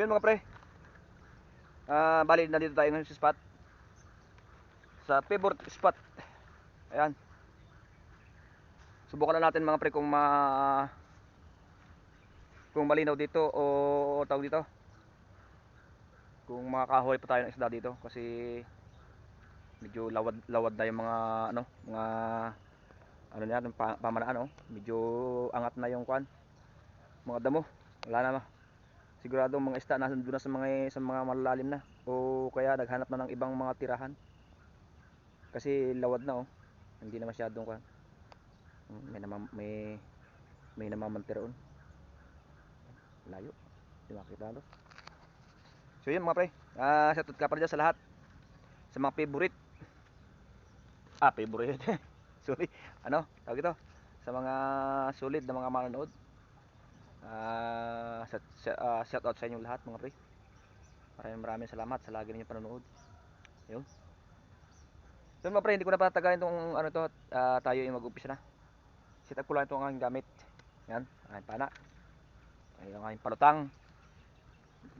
So yun mga pre. Ah, bali na dito tayo ngayon sa spot. Sa favorite spot. Ayan. Subukan na natin mga pre kung ma kung malinaw dito o tawag dito. Kung makakahoy pa tayo ng isda dito kasi medyo lawad lawad na yung mga ano, mga ano niya, pamanaan oh. Medyo angat na yung kwan. Mga damo. Wala na sigurado mga isda nasa doon na sa mga sa mga malalalim na. O kaya naghanap na ng ibang mga tirahan. Kasi lawad na oh. Hindi na masyadong kan may namam may may namamantir roon. Layo. Hindi makita halos so yun mga pre. Ah shoutout ka pala sa lahat. Sa mga favorite. Ah favorite. Sorry. Ano? Tawag ito. Sa mga sulit na mga manonood Ah, shout, shout, ah, shout out sa inyong lahat mga pre. Maraming maraming salamat sa lagi ninyong panonood. Ayun. So mga pre, hindi ko na patatagalin itong ano to, ah, tayo ay mag-umpisa na. Set up ko lang itong aking gamit. Yan, aking pana. Ay, ang aking palutang.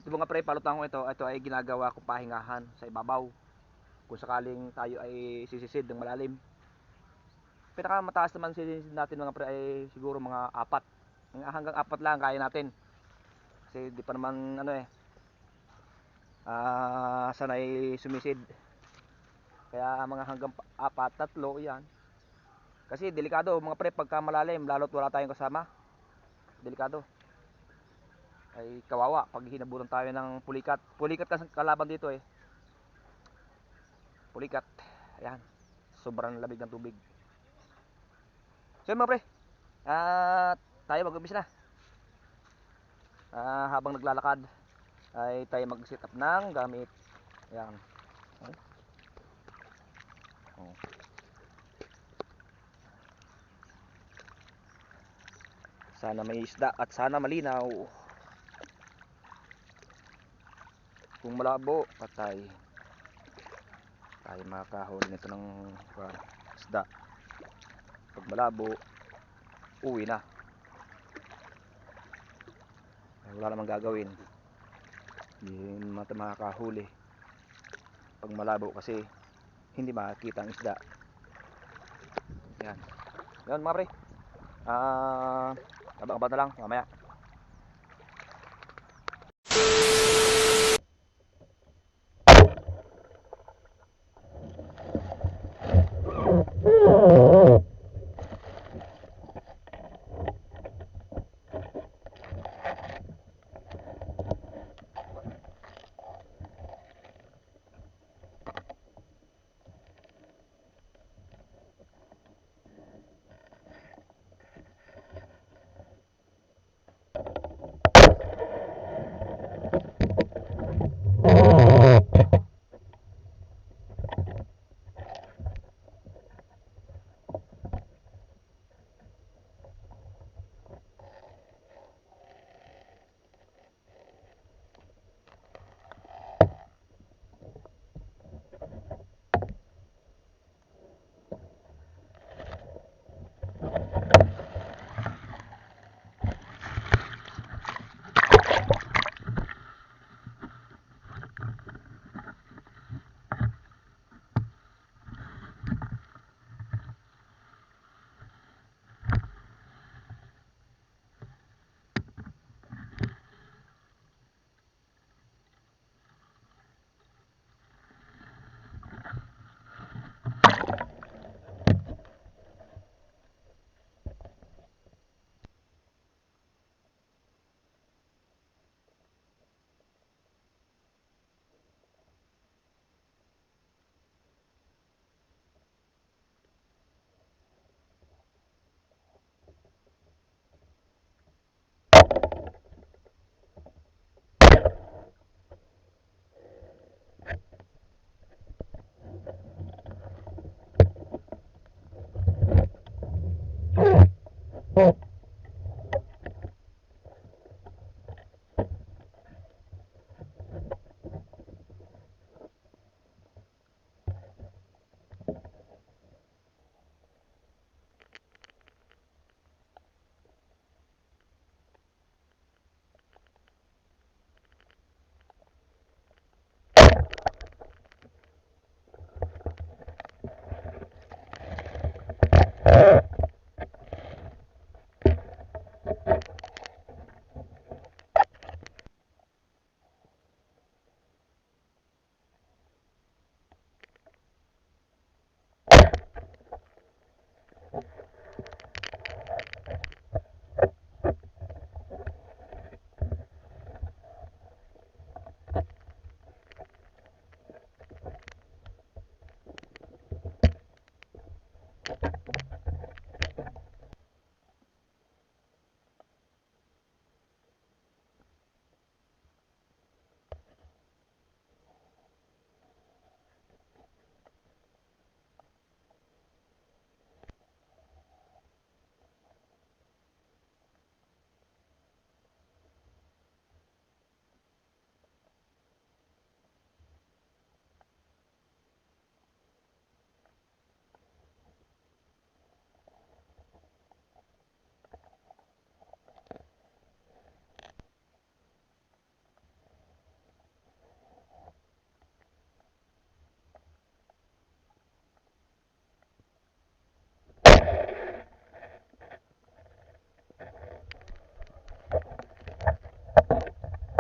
Ito mga pre, palutang ko ito, ito ay ginagawa ko pahingahan sa ibabaw. Kung sakaling tayo ay sisisid ng malalim. Pinakamataas naman sisisid natin mga pre ay siguro mga apat hanggang apat lang kaya natin. Kasi di pa naman ano eh ah sanay sumisid. Kaya mga hanggang pa- apat tatlo yan. Kasi delikado mga pre pagka malalim lalo't wala tayong kasama. Delikado. Ay kawawa pag hinabutan tayo ng pulikat. Pulikat kasi kalaban dito eh. Pulikat. Ayan. Sobrang lamig ng tubig. So mga pre. At tayo mag-umpisa na. Ah, habang naglalakad ay tayo mag-set up ng gamit. Ayan. Oh. Sana may isda at sana malinaw. Kung malabo, patay. Tayo makakahuli nito ng uh, isda. Pag malabo, uwi na wala namang gagawin. Hindi makakahuli. Pag malabo kasi hindi makakita ang isda. Yan. Yan mga pre. Ah abang-abang na lang mamaya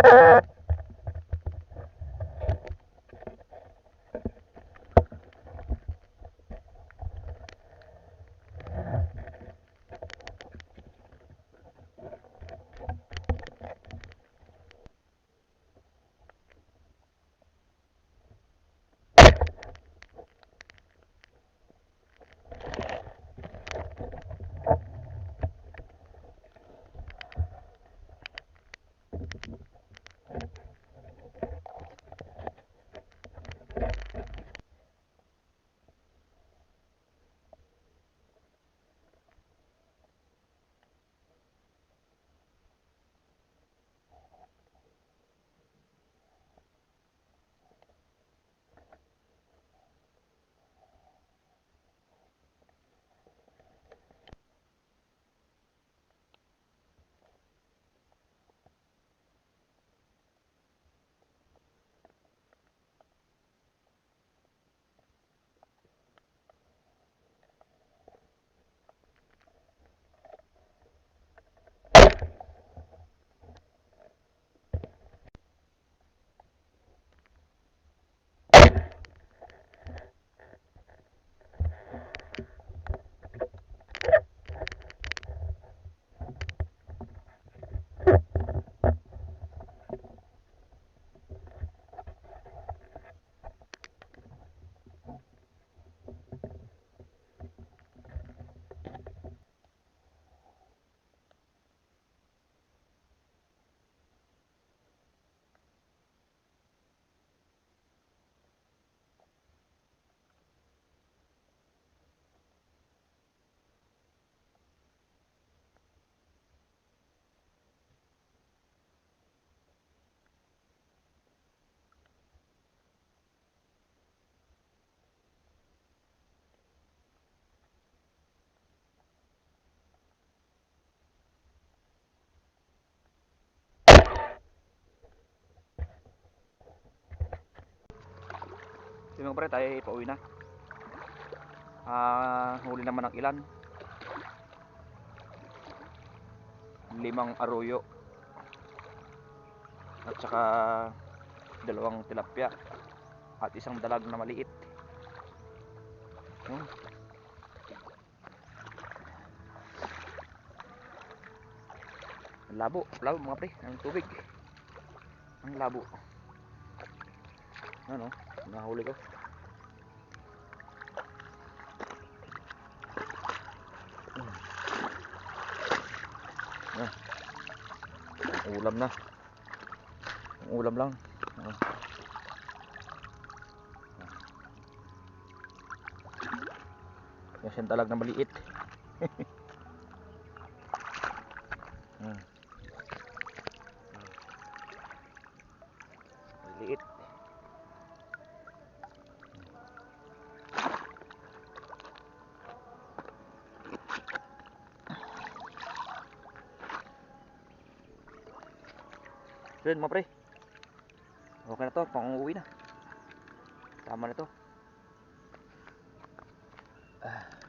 Uh-huh. Yung mga pre, tayo pauwi na. Ah, huli naman ng ilan. Limang aroyo. At saka dalawang tilapia. At isang dalag na maliit. Ang labo, labo mga pre, ang tubig. Ang labo. Ano, nahuli ko. Ah. Ulam na. Ulam lang. Ah. Yan siyang talag na maliit. Ah. Maliit. Yun mga pre. Okay na to, pang uwi na. Tama na to. Ah.